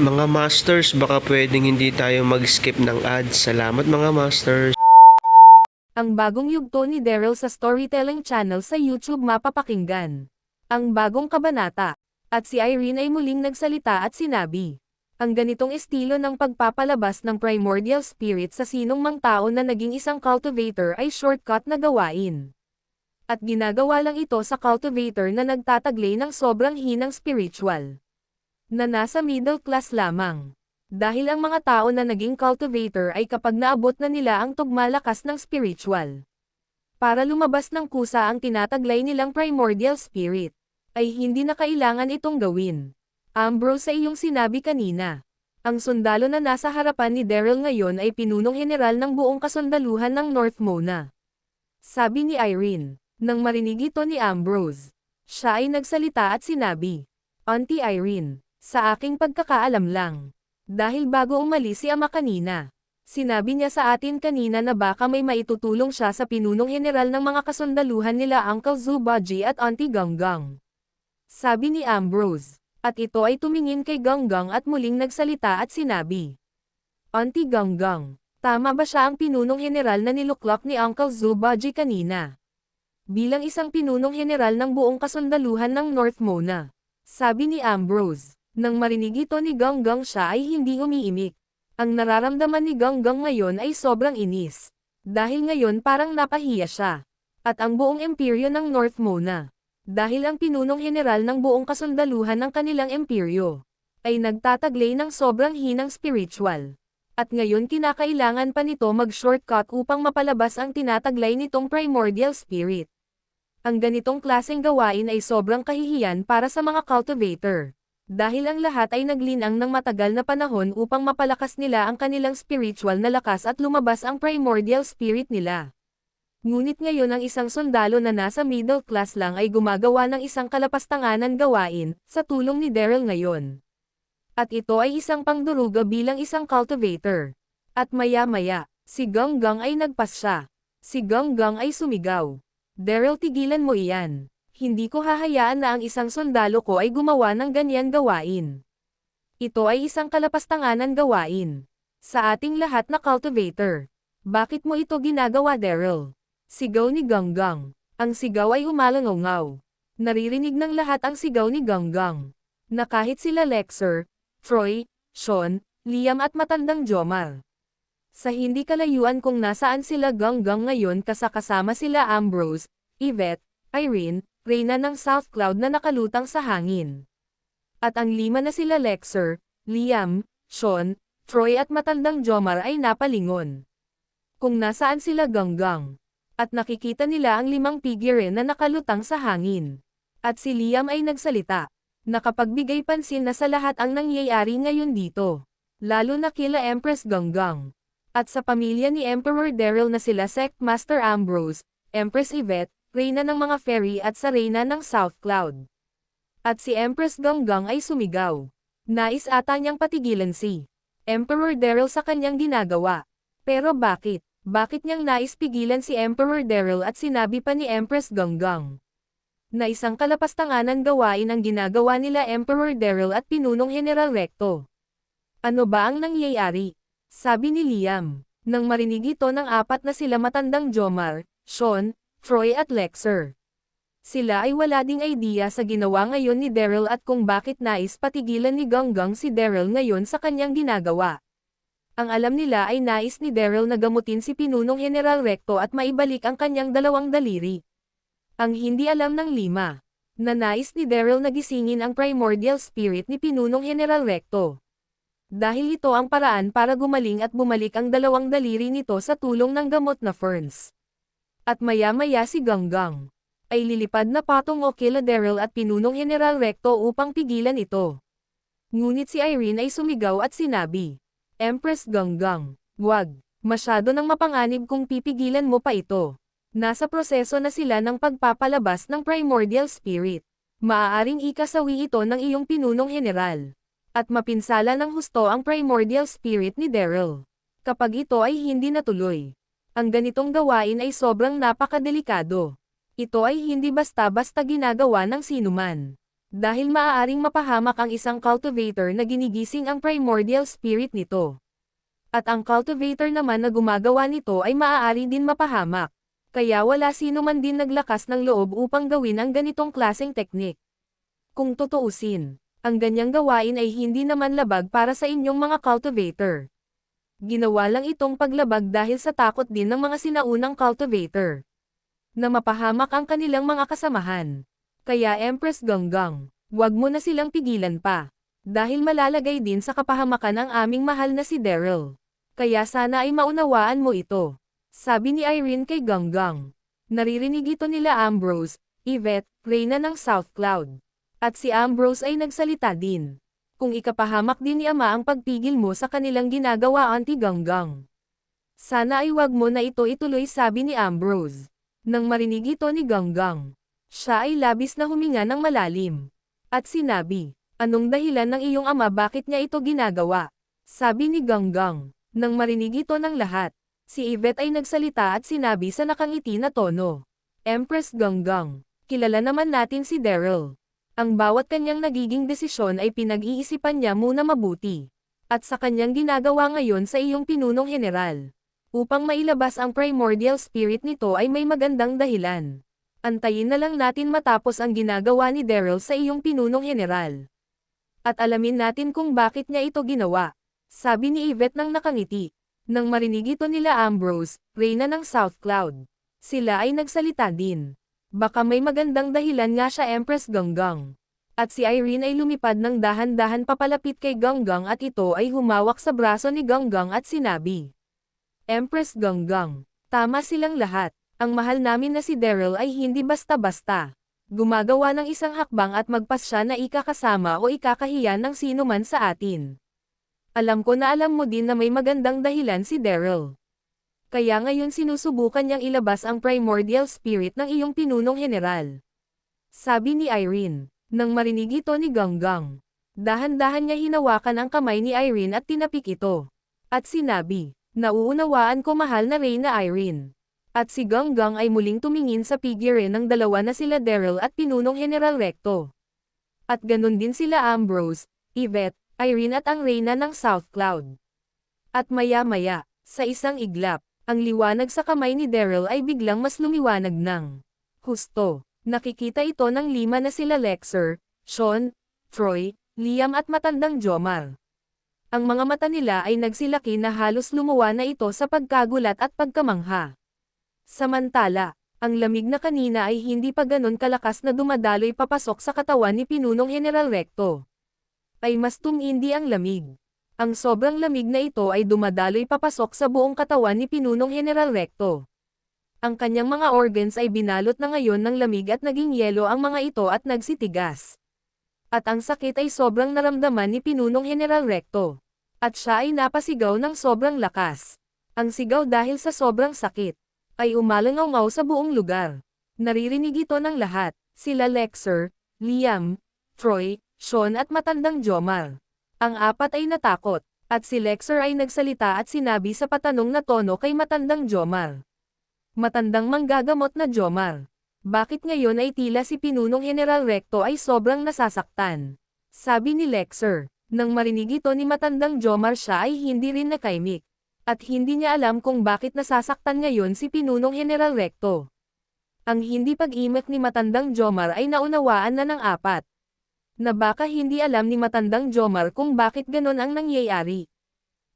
Mga Masters, baka pwedeng hindi tayo mag-skip ng ads. Salamat mga Masters. Ang bagong yugto ni Daryl sa storytelling channel sa YouTube mapapakinggan. Ang bagong kabanata. At si Irene ay muling nagsalita at sinabi. Ang ganitong estilo ng pagpapalabas ng primordial spirit sa sinong mang tao na naging isang cultivator ay shortcut na gawain. At ginagawa lang ito sa cultivator na nagtataglay ng sobrang hinang spiritual. Na nasa middle class lamang. Dahil ang mga tao na naging cultivator ay kapag naabot na nila ang tugmalakas ng spiritual. Para lumabas ng kusa ang tinataglay nilang primordial spirit, ay hindi na kailangan itong gawin. Ambrose sa iyong sinabi kanina. Ang sundalo na nasa harapan ni Daryl ngayon ay pinunong general ng buong kasundaluhan ng North Mona. Sabi ni Irene, nang marinig ito ni Ambrose. Siya ay nagsalita at sinabi, Auntie Irene, sa aking pagkakaalam lang, dahil bago umalis si ama kanina. Sinabi niya sa atin kanina na baka may maitutulong siya sa pinunong general ng mga kasundaluhan nila Uncle Zubaji at Auntie Ganggang. Sabi ni Ambrose. At ito ay tumingin kay Ganggang at muling nagsalita at sinabi. Auntie Ganggang, tama ba siya ang pinunong general na niluklak ni Uncle Zubaji kanina? Bilang isang pinunong general ng buong kasundaluhan ng North Mona. Sabi ni Ambrose. Nang marinig ito ni Ganggang siya ay hindi umiimik. Ang nararamdaman ni Ganggang ngayon ay sobrang inis. Dahil ngayon parang napahiya siya. At ang buong imperyo ng North Mona. Dahil ang pinunong general ng buong kasundaluhan ng kanilang imperyo. Ay nagtataglay ng sobrang hinang spiritual. At ngayon kinakailangan pa nito mag-shortcut upang mapalabas ang tinataglay nitong primordial spirit. Ang ganitong klaseng gawain ay sobrang kahihiyan para sa mga cultivator dahil ang lahat ay naglinang ng matagal na panahon upang mapalakas nila ang kanilang spiritual na lakas at lumabas ang primordial spirit nila. Ngunit ngayon ang isang sundalo na nasa middle class lang ay gumagawa ng isang kalapastanganan gawain, sa tulong ni Daryl ngayon. At ito ay isang pangduruga bilang isang cultivator. At maya-maya, si Ganggang ay nagpas siya. Si Ganggang ay sumigaw. Daryl tigilan mo iyan hindi ko hahayaan na ang isang sundalo ko ay gumawa ng ganyan gawain. Ito ay isang kalapastanganan gawain. Sa ating lahat na cultivator. Bakit mo ito ginagawa Daryl? Sigaw ni Ganggang. Ang sigaw ay umalangaw Naririnig ng lahat ang sigaw ni Ganggang. Na kahit sila Lexer, Troy, Sean, Liam at matandang Jomar. Sa hindi kalayuan kung nasaan sila Ganggang ngayon kasakasama sila Ambrose, Yvette, Irene, Reyna ng South Cloud na nakalutang sa hangin. At ang lima na sila Lexer, Liam, Sean, Troy at matandang Jomar ay napalingon. Kung nasaan sila ganggang. At nakikita nila ang limang figure na nakalutang sa hangin. At si Liam ay nagsalita. Nakapagbigay pansin na sa lahat ang nangyayari ngayon dito. Lalo na kila Empress Ganggang. At sa pamilya ni Emperor Daryl na sila Sect Master Ambrose, Empress Yvette, Reyna ng mga fairy at sa Reyna ng South Cloud. At si Empress Ganggang ay sumigaw. Nais ata niyang patigilan si Emperor Daryl sa kanyang ginagawa. Pero bakit? Bakit niyang nais pigilan si Emperor Daryl at sinabi pa ni Empress Ganggang? Na isang kalapastanganan gawain ang ginagawa nila Emperor Daryl at pinunong General Recto. Ano ba ang nangyayari? Sabi ni Liam. Nang marinig ito ng apat na sila matandang Jomar, Sean, Troy at Lexer. Sila ay wala ding idea sa ginawa ngayon ni Daryl at kung bakit nais patigilan ni Ganggang si Daryl ngayon sa kanyang ginagawa. Ang alam nila ay nais ni Daryl na gamutin si Pinunong General Recto at maibalik ang kanyang dalawang daliri. Ang hindi alam ng lima, na nais ni Daryl na gisingin ang primordial spirit ni Pinunong General Recto. Dahil ito ang paraan para gumaling at bumalik ang dalawang daliri nito sa tulong ng gamot na ferns. At maya-maya si Ganggang ay lilipad na patong o kila Daryl at Pinunong General Recto upang pigilan ito. Ngunit si Irene ay sumigaw at sinabi, Empress Ganggang, wag, masyado nang mapanganib kung pipigilan mo pa ito. Nasa proseso na sila ng pagpapalabas ng primordial spirit. Maaaring ikasawi ito ng iyong pinunong general. At mapinsala ng husto ang primordial spirit ni Daryl. Kapag ito ay hindi natuloy. Ang ganitong gawain ay sobrang napakadelikado. Ito ay hindi basta-basta ginagawa ng sinuman. Dahil maaaring mapahamak ang isang cultivator na ginigising ang primordial spirit nito. At ang cultivator naman na gumagawa nito ay maaari din mapahamak. Kaya wala sino man din naglakas ng loob upang gawin ang ganitong klaseng teknik. Kung tutuusin, ang ganyang gawain ay hindi naman labag para sa inyong mga cultivator. Ginawa lang itong paglabag dahil sa takot din ng mga sinaunang cultivator. Na mapahamak ang kanilang mga kasamahan. Kaya Empress Ganggang, wag mo na silang pigilan pa. Dahil malalagay din sa kapahamakan ang aming mahal na si Daryl. Kaya sana ay maunawaan mo ito. Sabi ni Irene kay Ganggang. Naririnig ito nila Ambrose, Yvette, Reyna ng South Cloud. At si Ambrose ay nagsalita din. Kung ikapahamak din ni Ama ang pagpigil mo sa kanilang ginagawa anti Ganggang. Sana ay wag mo na ito ituloy sabi ni Ambrose. Nang marinig ito ni Ganggang. Siya ay labis na huminga ng malalim. At sinabi, anong dahilan ng iyong ama bakit niya ito ginagawa? Sabi ni Ganggang. Nang marinig ito ng lahat, si Yvette ay nagsalita at sinabi sa nakangiti na tono. Empress Ganggang, kilala naman natin si Daryl. Ang bawat kanyang nagiging desisyon ay pinag-iisipan niya muna mabuti. At sa kanyang ginagawa ngayon sa iyong pinunong general. Upang mailabas ang primordial spirit nito ay may magandang dahilan. Antayin na lang natin matapos ang ginagawa ni Daryl sa iyong pinunong general. At alamin natin kung bakit niya ito ginawa. Sabi ni Yvette nang nakangiti. Nang marinig ito nila Ambrose, Reyna ng South Cloud. Sila ay nagsalita din. Baka may magandang dahilan nga siya Empress Ganggang. At si Irene ay lumipad ng dahan-dahan papalapit kay Ganggang at ito ay humawak sa braso ni Ganggang at sinabi. Empress Ganggang, tama silang lahat. Ang mahal namin na si Daryl ay hindi basta-basta. Gumagawa ng isang hakbang at magpasya na ikakasama o ikakahiya ng sino man sa atin. Alam ko na alam mo din na may magandang dahilan si Daryl. Kaya ngayon sinusubukan niyang ilabas ang primordial spirit ng iyong pinunong general. Sabi ni Irene, nang marinig ito ni Ganggang. Dahan-dahan niya hinawakan ang kamay ni Irene at tinapik ito. At sinabi, nauunawaan ko mahal na Reyna Irene. At si Ganggang ay muling tumingin sa figure ng dalawa na sila Daryl at pinunong General Recto. At ganun din sila Ambrose, Yvette, Irene at ang Reyna ng South Cloud. At maya-maya, sa isang iglap, ang liwanag sa kamay ni Daryl ay biglang mas lumiwanag ng husto. Nakikita ito ng lima na sila Lexer, Sean, Troy, Liam at matandang Jomar. Ang mga mata nila ay nagsilaki na halos lumuwa na ito sa pagkagulat at pagkamangha. Samantala, ang lamig na kanina ay hindi pa ganon kalakas na dumadaloy papasok sa katawan ni Pinunong General Recto. Ay mas tumindi ang lamig. Ang sobrang lamig na ito ay dumadaloy papasok sa buong katawan ni Pinunong General Recto. Ang kanyang mga organs ay binalot na ngayon ng lamig at naging yelo ang mga ito at nagsitigas. At ang sakit ay sobrang naramdaman ni Pinunong General Recto. At siya ay napasigaw ng sobrang lakas. Ang sigaw dahil sa sobrang sakit ay umalangaw sa buong lugar. Naririnig ito ng lahat, sila Lexer, Liam, Troy, Sean at matandang Jomar. Ang apat ay natakot, at si Lexer ay nagsalita at sinabi sa patanong na tono kay matandang Jomar. Matandang manggagamot na Jomar. Bakit ngayon ay tila si Pinunong General Recto ay sobrang nasasaktan? Sabi ni Lexer. Nang marinig ito ni matandang Jomar siya ay hindi rin nakaimik. At hindi niya alam kung bakit nasasaktan ngayon si Pinunong General Recto. Ang hindi pag-imik ni matandang Jomar ay naunawaan na ng apat. Na baka hindi alam ni matandang Jomar kung bakit ganon ang nangyayari.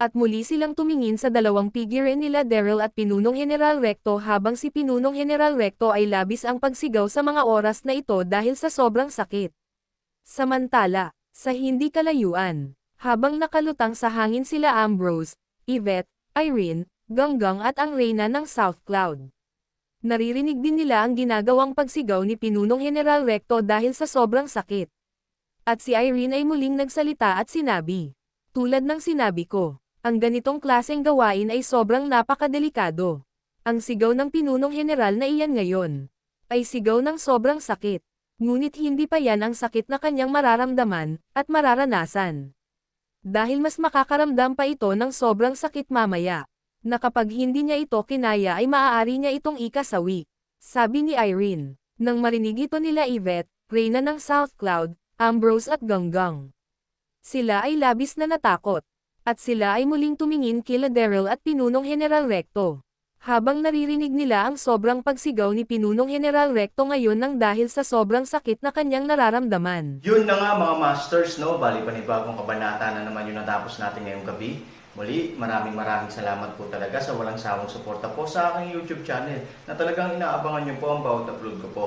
At muli silang tumingin sa dalawang figure nila Daryl at Pinunong General Recto habang si Pinunong General Recto ay labis ang pagsigaw sa mga oras na ito dahil sa sobrang sakit. Samantala, sa hindi kalayuan, habang nakalutang sa hangin sila Ambrose, Yvette, Irene, Ganggang at ang reyna ng South Cloud. Naririnig din nila ang ginagawang pagsigaw ni Pinunong General Recto dahil sa sobrang sakit. At si Irene ay muling nagsalita at sinabi, Tulad ng sinabi ko, ang ganitong klaseng gawain ay sobrang napakadelikado. Ang sigaw ng Pinunong General na iyan ngayon, ay sigaw ng sobrang sakit. Ngunit hindi pa yan ang sakit na kanyang mararamdaman, at mararanasan. Dahil mas makakaramdam pa ito ng sobrang sakit mamaya, na kapag hindi niya ito kinaya ay maaari niya itong ikasawi. Sabi ni Irene, nang marinig ito nila Yvette, Reyna ng South Cloud, Ambrose at Ganggang. Sila ay labis na natakot, at sila ay muling tumingin kila Daryl at Pinunong General Recto. Habang naririnig nila ang sobrang pagsigaw ni Pinunong General Recto ngayon nang dahil sa sobrang sakit na kanyang nararamdaman. Yun na nga mga masters, no? Bali panibagong kabanata na naman yung natapos natin ngayong gabi. Muli, maraming maraming salamat po talaga sa walang sawang suporta po sa aking YouTube channel na talagang inaabangan niyo po ang bawat upload ko po.